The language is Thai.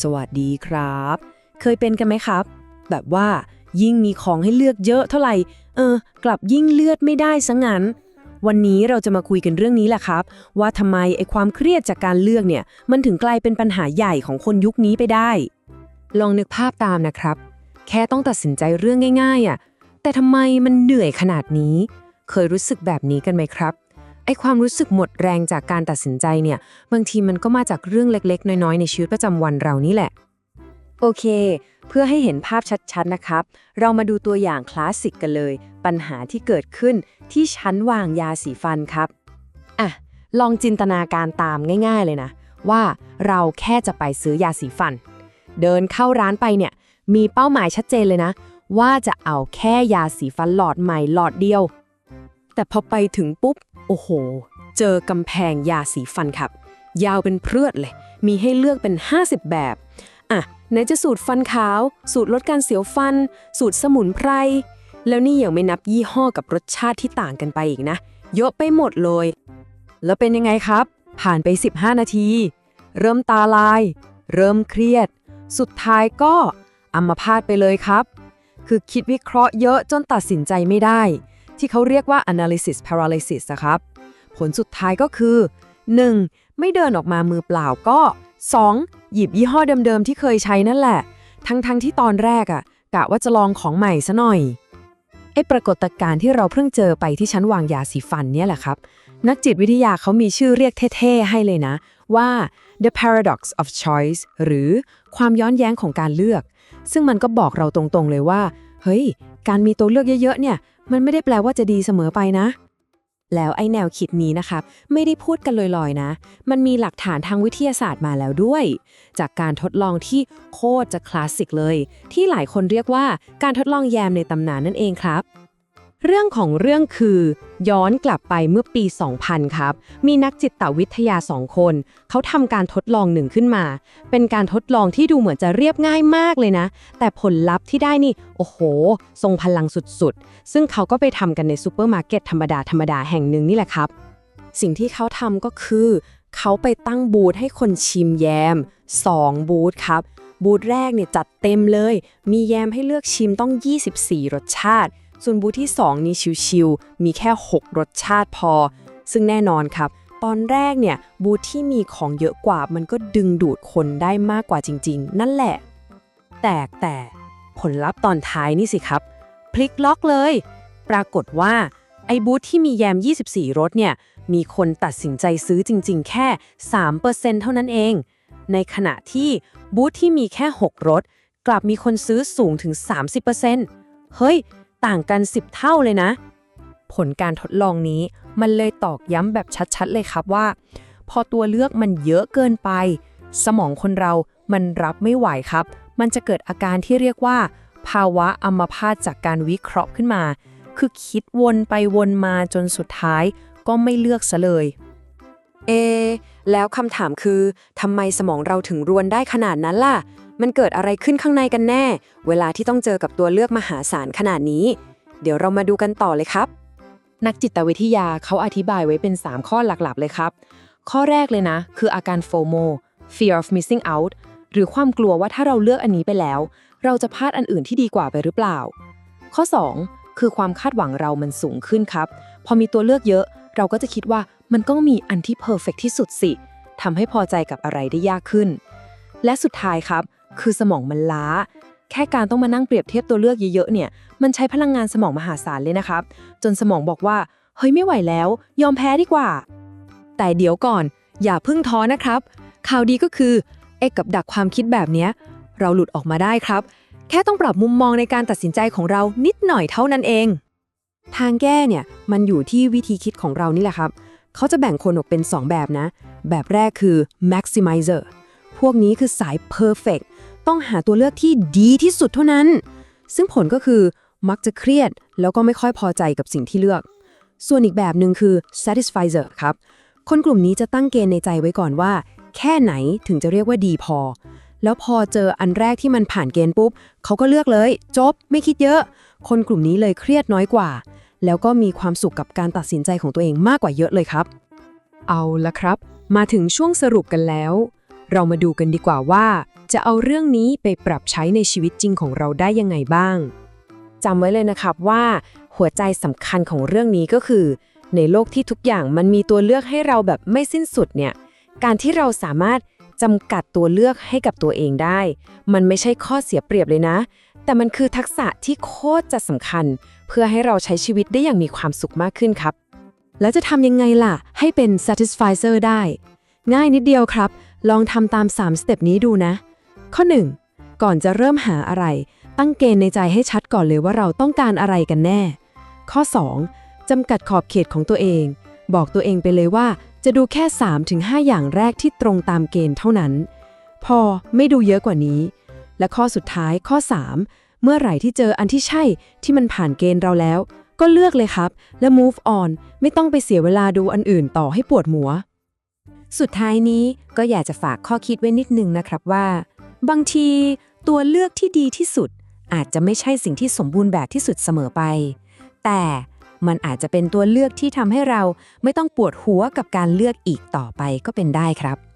สวัสดีครับ เคยเป็นกันไหมครับ แบบว่ายิ่งมีของให้เลือกเยอะเท่าไหร่ เออ กลับยิ่งเลือดไม่ได้ซะงั้น วันนี้เราจะมาคุยกันเรื่องนี้แหละครับ ว่าทำไมไอ้ความเครียดจากการเลือกเนี่ย มันถึงกลายเป็นปัญหาใหญ่ของคนยุคนี้ไปได้ ลองนึกภาพตามนะครับ แค่ต้องตัดสินใจเรื่องง่ายๆอะแต่ทำไมมันเหนื่อยขนาดนี้ เคยรู้สึกแบบนี้กันไหมครับ ไอความรู้สึกหมดแรงจากการตัดสินใจเนี่ย บางทีมันก็มาจากเรื่องเล็กๆ น้อยๆ ในชีวิตประจำวันเรานี่แหละ โอเค เพื่อให้เห็นภาพชัดๆ นะครับ เรามาดูตัวอย่างคลาสสิกกันเลย ปัญหาที่เกิดขึ้นที่ชั้นวางยาสีฟันครับ อะ ลองจินตนาการตามง่าย ๆ เลยนะ ว่าเราแค่จะไปซื้อยาสีฟัน เดินเข้าร้านไปเนี่ย มีเป้าหมายชัดเจนเลยนะ ว่าจะเอาแค่ยาสีฟันหลอดใหม่หลอดเดียว แต่พอไปถึงปุ๊บ อ้โห เจอกำแพงยาสีฟันครับ ยาวเป็นเพลือดเลย มีให้เลือกเป็น 50 แบบ อะไหนจะสูตรฟันขาว สูตรลดการเสียวฟัน สูตรสมุนไพร แล้วนี่ยังไม่นับยี่ห้อกับรสชาติที่ต่างกันไปอีกนะ เยอะไปหมดเลย แล้วเป็นยังไงครับ ผ่านไป 15 นาที เริ่มตาลาย เริ่มเครียด สุดท้ายก็อัมพาตไปเลยครับ คือคิดวิเคราะห์เยอะจนตัดสินใจไม่ได้ ที่เขาเรียกว่า analysis paralysis นะครับ ผลสุดท้ายก็คือ 1. ไม่เดินออกมามือเปล่าก็ 2. หยิบยี่ห้อเดิมๆที่เคยใช้นั่นแหละ ทั้งๆที่ตอนแรกอะ่ะกะว่าจะลองของใหม่ซะหน่อยไอ้ปรากฏการณ์ที่เราเพิ่งเจอไปที่ชั้นวางยาสีฟันเนี่ยแหละครับ นักจิตวิทยาเขามีชื่อเรียกเท่ๆให้เลยนะ ว่า the paradox of choice หรือความย้อนแย้งของการเลือก ซึ่งมันก็บอกเราตรงๆเลยว่า เฮ้ย การมีตัวเลือกเยอะๆเนี่ย มันไม่ได้แปลว่าจะดีเสมอไปนะ แล้วไอแนวคิดนี้นะครับ ไม่ได้พูดกันลอยๆนะ มันมีหลักฐานทางวิทยาศาสตร์มาแล้วด้วย จากการทดลองที่โคตรจะคลาสสิกเลย ที่หลายคนเรียกว่าการทดลองแยมในตำนานนั่นเองครับ เรื่องของเรื่องคือ ย้อนกลับไปเมื่อปี 2000 ครับ มีนักจิตวิทยาสองคน เขาทำการทดลองหนึ่งขึ้นมา เป็นการทดลองที่ดูเหมือนจะเรียบง่ายมากเลยนะ แต่ผลลัพธ์ที่ได้นี่ โอ้โห ทรงพลังสุดๆ ซึ่งเขาก็ไปทำกันในซูเปอร์มาร์เก็ตธรรมดาธรรมดาแห่งหนึ่งนี่แหละครับ สิ่งที่เขาทำก็คือ เขาไปตั้งบูธให้คนชิมแยม 2 บูธครับ บูธแรกเนี่ยจัดเต็มเลย มีแยมให้เลือกชิมต้อง 24 รสชาติ ส่วนบูธที่ 2 นี่ชิวๆมีแค่ 6 รสชาติพอ ซึ่งแน่นอนครับ ตอนแรกเนี่ยบูธที่มีของเยอะกว่า มันก็ดึงดูดคนได้มากกว่าจริง ๆ นั่นแหละ แต่แต่ผลลัพธ์ตอนท้ายนี่สิครับ พลิกล็อกเลย ปรากฏว่าไอ้บูธที่มีแยม 24 รสเนี่ย มีคนตัดสินใจซื้อจริง ๆ แค่ 3%เท่านั้นเอง ในขณะที่บูธที่มีแค่ 6 รส กลับมีคนซื้อสูงถึง 30%เฮ้ย ต่างกัน 10 เท่าเลยนะ ผลการทดลองนี้มันเลยตอกย้ำแบบชัดๆเลยครับว่า พอตัวเลือกมันเยอะเกินไป สมองคนเรามันรับไม่ไหวครับ มันจะเกิดอาการที่เรียกว่า ภาวะอัมพาตจากการวิเคราะห์ขึ้นมา คือคิดวนไปวนมาจนสุดท้าย ก็ไม่เลือกซะเลย เอ แล้วคำถามคือทำไมสมองเราถึงรวนได้ขนาดนั้นล่ะ มันเกิดอะไรขึ้นข้างในกันแน่ เวลาที่ต้องเจอกับตัวเลือกมหาศาลขนาดนี้ เดี๋ยวเรามาดูกันต่อเลยครับ นักจิตวิทยาเขาอธิบายไว้เป็น 3 ข้อหลักๆ เลยครับ ข้อแรกเลยนะ คืออาการ FOMO fear of missing out หรือความกลัวว่าถ้าเราเลือกอันนี้ไปแล้ว เราจะพลาดอันอื่นที่ดีกว่าไปหรือเปล่า ข้อ 2 คือความคาดหวังเรามันสูงขึ้นครับ พอมีตัวเลือกเยอะ เราก็จะคิดว่ามันต้องมีอันที่เพอร์เฟกที่สุดสิทำให้พอใจกับอะไรได้ยากขึ้น และสุดท้ายครับ คือสมองมันล้า แค่การต้องมานั่งเปรียบเทียบตัวเลือกเยอะๆเนี่ย มันใช้พลังงานสมองมหาศาลเลยนะครับ จนสมองบอกว่า เฮ้ยไม่ไหวแล้ว ยอมแพ้ดีกว่า แต่เดี๋ยวก่อน อย่าเพิ่งท้อนะครับ ข่าวดีก็คือเอกกับดักความคิดแบบเนี้ย เราหลุดออกมาได้ครับ แค่ต้องปรับมุมมองในการตัดสินใจของเรานิดหน่อยเท่านั้นเอง ทางแก้เนี่ยมันอยู่ที่วิธีคิดของเรานี่แหละครับ เขาจะแบ่งคนออกเป็น 2 แบบนะ แบบแรกคือ maximizer พวกนี้คือสาย perfect ต้องหาตัวเลือกที่ดีที่สุดเท่านั้น ซึ่งผลก็คือมักจะเครียด แล้วก็ไม่ค่อยพอใจกับสิ่งที่เลือก ส่วนอีกแบบหนึ่งคือ satisfizer ครับ คนกลุ่มนี้จะตั้งเกณฑ์ในใจไว้ก่อนว่า แค่ไหนถึงจะเรียกว่าดีพอ แล้วพอเจออันแรกที่มันผ่านเกณฑ์ปุ๊บเขาก็เลือกเลย จบไม่คิดเยอะ คนกลุ่มนี้เลยเครียดน้อยกว่า แล้วก็มีความสุขกับการตัดสินใจของตัวเองมากกว่าเยอะเลยครับ เอาละครับ มาถึงช่วงสรุปกันแล้ว เรามาดูกันดีกว่าว่า จะเอาเรื่องนี้ไปปรับใช้ในชีวิตจริงของเราได้ยังไงบ้างจำไว้เลยนะครับว่า หัวใจสำคัญของเรื่องนี้ก็คือ ในโลกที่ทุกอย่างมันมีตัวเลือกให้เราแบบไม่สิ้นสุดเนี่ยการที่เราสามารถ จำกัดตัวเลือกให้กับตัวเองได้ มันไม่ใช่ข้อเสียเปรียบเลยนะ แต่มันคือทักษะที่โคตรจะสำคัญ เพื่อให้เราใช้ชีวิตได้อย่างมีความสุขมากขึ้นครับ แล้วจะทำยังไงล่ะ ให้เป็น satisfier ได้ ง่ายนิดเดียวครับ ลองทำตาม 3 สเต็ปนี้ดูนะ ข้อ 1. ก่อนจะเริ่มหาอะไร ตั้งเกณฑ์ในใจให้ชัดก่อนเลยว่าเราต้องการอะไรกันแน่ ข้อ 2. จำกัดขอบเขตของตัวเอง บอกตัวเองไปเลยว่า จะดูแค่ 3-5 อย่างแรกที่ตรงตามเกณฑ์เท่านั้น พอไม่ดูเยอะกว่านี้ และข้อสุดท้ายข้อ 3 เมื่อไหร่ที่เจออันที่ใช่ที่มันผ่านเกณฑ์เราแล้ว ก็เลือกเลยครับ และ move on ไม่ต้องไปเสียเวลาดูอันอื่นต่อให้ปวดหัว สุดท้ายนี้ก็อยากจะฝากข้อคิดไว้นิดนึงนะครับว่า บางทีตัวเลือกที่ดีที่สุด อาจจะไม่ใช่สิ่งที่สมบูรณ์แบบที่สุดเสมอไป แต่ มันอาจจะเป็นตัวเลือกที่ทำให้เราไม่ต้องปวดหัวกับการเลือกอีกต่อไปก็เป็นได้ครับ